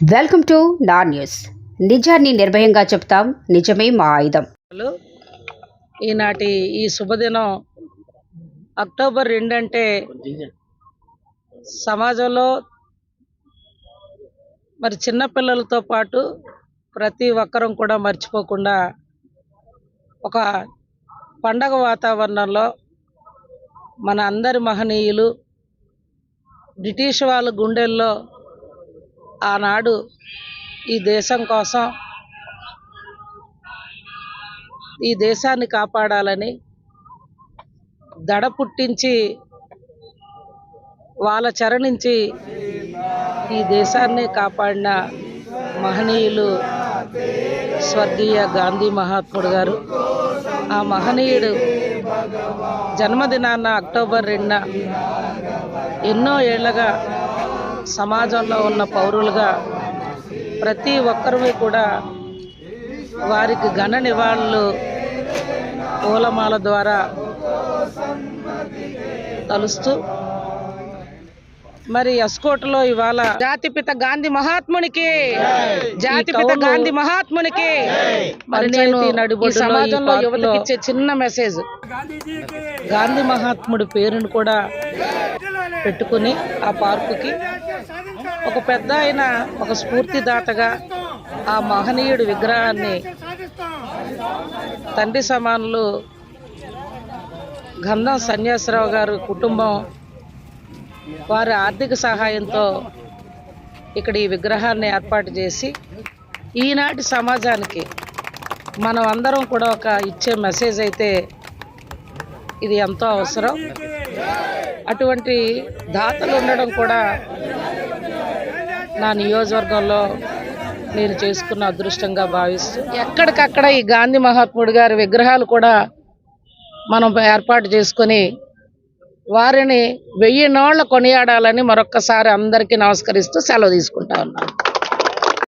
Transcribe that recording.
Welcome to నా news. నిజాన్ని నిర్భయంగా చెప్తాం నిజమే మా ఆయుధం. ఈనాటి ఈ శుభదినం అక్టోబర్ రెండు అంటే సమాజంలో మరి చిన్నపిల్లలతో పాటు ప్రతి ఒక్కరం కూడా మర్చిపోకుండా ఒక పండగ వాతావరణంలో మన అందరి మహనీయులు బ్రిటిష్ వాళ్ళ గుండెల్లో ఆనాడు ఈ దేశం కోసం ఈ దేశాన్ని కాపాడాలని దడ పుట్టించి వాళ్ళ చెర నుంచి ఈ దేశాన్ని కాపాడిన మహనీయులు స్వర్గీయ గాంధీ మహాత్ముడు గారు. ఆ మహనీయుడు జన్మదినాన్న అక్టోబర్ రెండున ఎన్నో ఏళ్ళగా సమాజంలో ఉన్న పౌరులుగా ప్రతి ఒక్కరూ కూడా వారికి ఘన నివాళులు పూలమాల ద్వారా కలుస్తూ మరి ఎస్కోట్లో ఇవాళ జాతిపిత గాంధీ మహాత్మునికి జాతిపిత గాంధీ మహాత్మునికి మరి నేను ఈ సమాజంలో యువతకి ఇచ్చే చిన్న మెసేజ్. గాంధీ మహాత్ముడి పేరును కూడా పెట్టుకుని ఆ పార్కుకి ఒక పెద్ద ఆయన ఒక స్ఫూర్తిదాతగా ఆ మహనీయుడి విగ్రహాన్ని తండ్రి సమానులు గంధం సన్యాసరావు గారు కుటుంబం వారి ఆర్థిక సహాయంతో ఇక్కడ ఈ విగ్రహాన్ని ఏర్పాటు చేసి ఈనాటి సమాజానికి మనం అందరం కూడా ఒక ఇచ్చే మెసేజ్ అయితే ఇది ఎంతో అవసరం. అటువంటి దాతలు ఉండడం కూడా నా నియోజకవర్గంలో నేను చేసుకున్న అదృష్టంగా భావిస్తూ ఎక్కడికక్కడ ఈ గాంధీ మహాత్ముడు గారి విగ్రహాలు కూడా మనం ఏర్పాటు చేసుకొని వారిని వెయ్యి నోళ్ళ కొనియాడాలని మరొక్కసారి అందరికీ నమస్కరిస్తూ సెలవు తీసుకుంటా ఉన్నాను.